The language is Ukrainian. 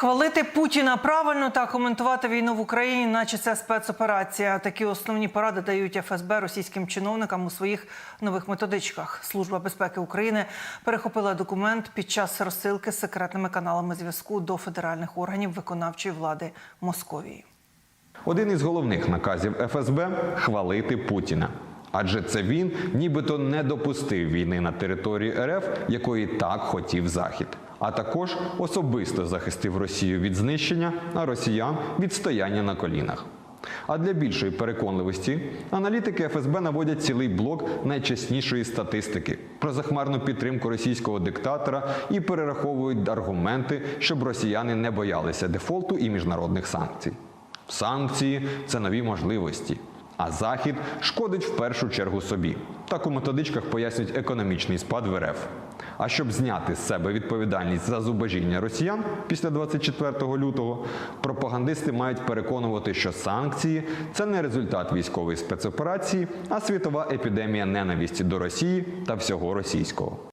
Хвалити Путіна правильно та коментувати війну в Україні, наче це спецоперація. Такі основні поради дають ФСБ російським чиновникам у своїх нових методичках. Служба безпеки України перехопила документ під час розсилки з секретними каналами зв'язку до федеральних органів виконавчої влади Московії. Один із головних наказів ФСБ хвалити Путіна. Адже це він нібито не допустив війни на території РФ, якої так хотів Захід. А також особисто захистив Росію від знищення, а росіян від стояння на колінах. А для більшої переконливості аналітики ФСБ наводять цілий блок найчеснішої статистики про захмарну підтримку російського диктатора і перераховують аргументи, щоб росіяни не боялися дефолту і міжнародних санкцій. Санкції це нові можливості. А Захід шкодить в першу чергу собі. Так у методичках пояснюють економічний спад в РФ. А щоб зняти з себе відповідальність за зубожіння росіян після 24 лютого, пропагандисти мають переконувати, що санкції це не результат військової спецоперації, а світова епідемія ненависті до Росії та всього російського.